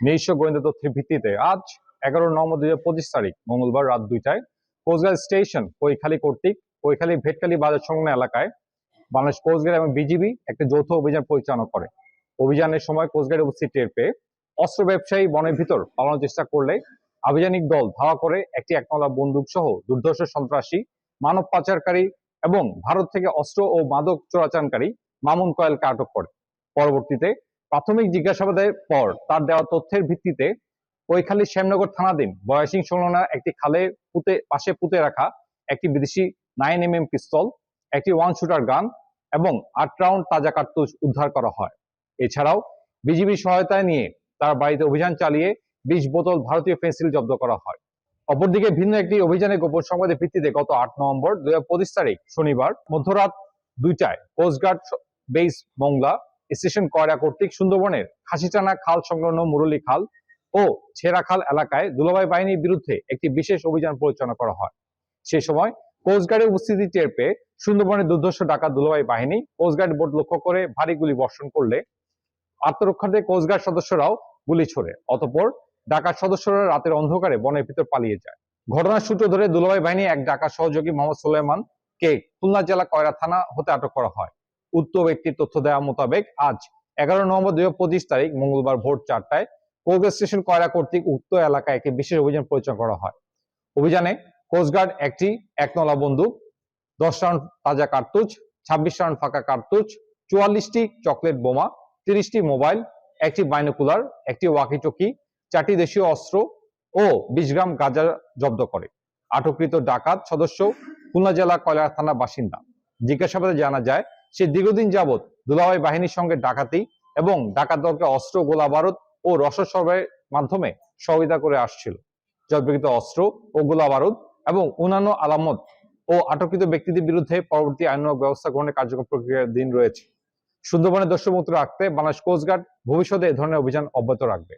নিজস্ব গোয়েন্দা তথ্যের ভিত্তিতে আজ এগারো নভেম্বর দুই পঁচিশ তারিখ, মঙ্গলবার রাত দুইটায় কোস্টগার্ড স্টেশন, কৈখালী কর্তৃক, কৈখালী ভেটকালী বাজার সংলগ্ন এলাকায় বাংলাদেশ কোস্টগার্ড এবং বিজিবি একটা যৌথ অভিযান পরিচালনা করে। অভিযানের সময় কোস্টগার্ড উপস্থিত টের পেয়ে অস্ত্র ব্যবসায়ী বনের ভিতর পালানোর চেষ্টা করলে আভিযানিক দল ধাওয়া করে একটি একমালা বন্দুক সহ দুর্ধর্ষ সন্ত্রাসী, মানব পাচারকারী এবং ভারত থেকে অস্ত্র ও মাদক চোরাচানকারী মামুন কয়েলকে আটক করে। পরবর্তীতে প্রাথমিক জিজ্ঞাসাবাদের পর তার দেওয়া তথ্যের ভিত্তিতে কৈখালী শ্যামনগর থানাধীন বয়াসিং সংলগ্ন একটি খালে পুঁতে, পাশে পুঁতে রাখা একটি বিদেশি নাইন এম এম পিস্তল একটি ওয়ান শুটার গান এবং আট রাউন্ড তাজা কার্তুজ উদ্ধার করা হয়। এছাড়াও বিজিবি সহায়তায় নিয়ে তার বাড়িতে অভিযান চালিয়ে বিশ বোতল ভারতীয় পেন্সিল জব্দ করা হয়। অপরদিকে ভিন্ন একটি অভিযানে গোপন সংবাদের ভিত্তিতে গত আট নভেম্বর দুই হাজার পঁচিশ তারিখ শনিবার মধ্যরাত দুইটায় coastguard base Mongla station Koyra কর্তৃক সুন্দরবনের খাসিটানা খাল সংলগ্ন মুরলী খাল ও ছেঁড়াখাল এলাকায় দুলাভাই বাহিনীর বিরুদ্ধে একটি বিশেষ অভিযান পরিচালনা করা হয়। সে সময় কোস্টগার্ডের উপস্থিতি টের পেয়ে সুন্দরবনের দুর্ধর্ষ ডাকাত দুলাভাই বাহিনী কোস্টগার্ড বোট লক্ষ্য করে ভারী গুলি বর্ষণ করলে আত্মরক্ষার্থে কোস্টগার্ড সদস্যরাও গুলি ছোড়ে, অতঃপর ডাকাত সদস্যরা রাতের অন্ধকারে বনের ভিতর পালিয়ে যায়। ঘটনার সূত্র ধরে দুলাভাই বাহিনী এক ডাকাত সহযোগী মোহাম্মদ সুলেমান কে খুলনা জেলা কয়রা থানা হতে আটক করা হয়। উক্ত ব্যক্তির তথ্য দেওয়া মোতাবেক আজ এগারো নভেম্বর দুই তারিখ মঙ্গলবার ভোর চারটায় কোস্টগার্ড স্টেশন কয়রা কর্তৃক উক্ত এলাকায় একটি বিশেষ অভিযান পরিচালনা করা হয়। অভিযানে কোস্টগার্ড একটি একনলা বন্দুক, দশ রাউন্ড তাজা কার্তুজ, ছাব্বিশ রাউন্ড ফাঁকা কার্তুজ, চুয়াল্লিশটি চকলেট বোমা, তিরিশটি মোবাইল, একটি বাইনোকুলার, একটি ওয়াকিটকি, চারটি দেশীয় অস্ত্র ও বিশ গ্রাম গাঁজা জব্দ করে। আটককৃত ডাকাত সদস্য খুলনা জেলা কয়লা থানা বাসিন্দা। জিজ্ঞাসাবাদে জানা যায় সে দীর্ঘদিন যাবৎ দুলাভাই বাহিনীর সঙ্গে ডাকাতি এবং ডাকাত দলকে অস্ত্র, গোলা বারুদ ও রসদ সরবরাহের মাধ্যমে সহযোগিতা করে আসছিল। জব্দকৃত অস্ত্র ও গোলা বারুদ এবং অন্যান্য আলামত ও আটককৃত ব্যক্তিদের বিরুদ্ধে পরবর্তী আইনানুগ ব্যবস্থা গ্রহণের কার্যক্রম প্রক্রিয়ার দিন রয়েছে। সুন্দরবনের দস্যুমুক্ত রাখতে বাংলাদেশ কোস্টগার্ড ভবিষ্যতে এ ধরনের অভিযান অব্যাহত রাখবে।